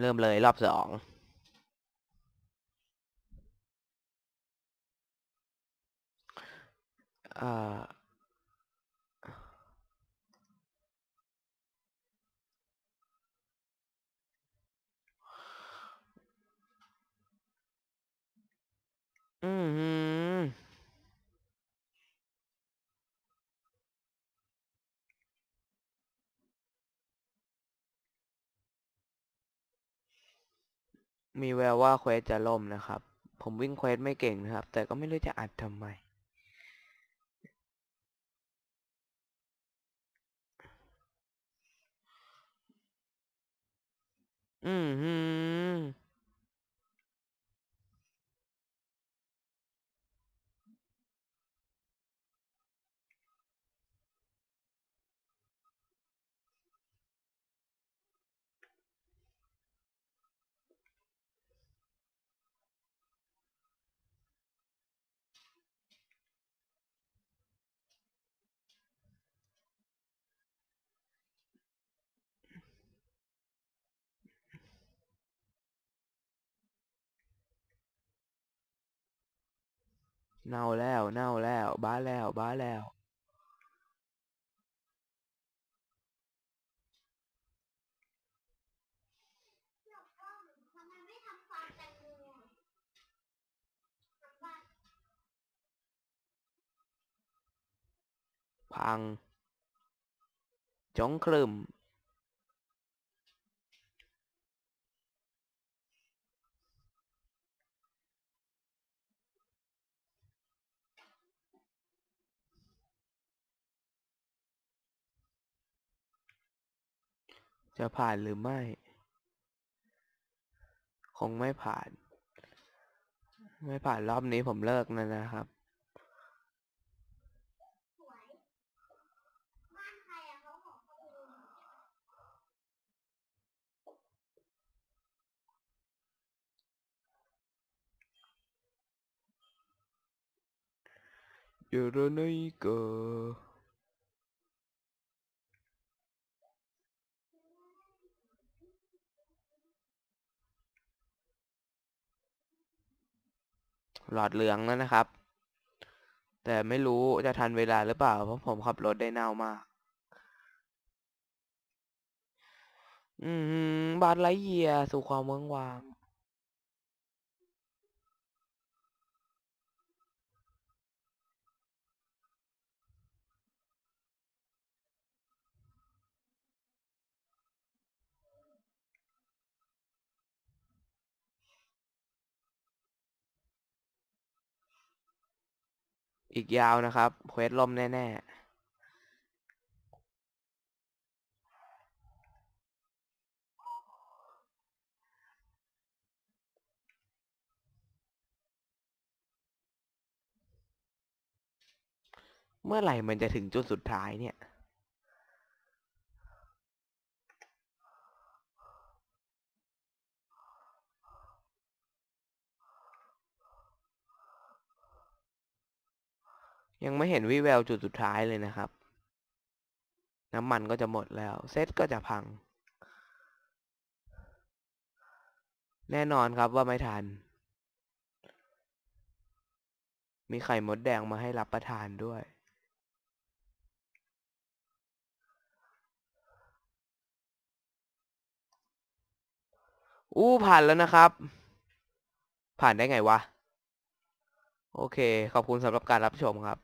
เริ่มเลยรอบสองอ่า อือหือ มีแววว่าเควสจะล่มนะครับ ผมวิ่งเควสไม่เก่งนะครับ แต่ก็ไม่รู้จะอัดทำไม อือหือ เน่าแล้วเน่าแล้ว บ้าแล้ว บ้าแล้ว พังจงครึม จะผ่านหรือไม่ คงไม่ผ่าน ไม่ผ่านรอบนี้ผมเลิกนะนะครับอยู่ตรง หลอดเหลืองแล้วนะครับ แต่ไม่รู้จะทันเวลาหรือเปล่า เพราะผมขับรถได้เน่ามาก อืมบาดไลเยียสู่ความเมืองวาง อีกยาวนะครับเควสล่มแน่ ๆเมื่อไหร่มันจะถึงจุดสุดท้ายเนี่ย ยังไม่เห็นวิแววจุดสุดท้ายเลยนะครับ น้ำมันก็จะหมดแล้ว เซตก็จะพัง แน่นอนครับว่าไม่ทัน มีไข่มดแดงมาให้รับประทานด้วย อู้ผ่านแล้วนะครับ ผ่านได้ไงวะ โอเค ขอบคุณสำหรับการรับชมครับ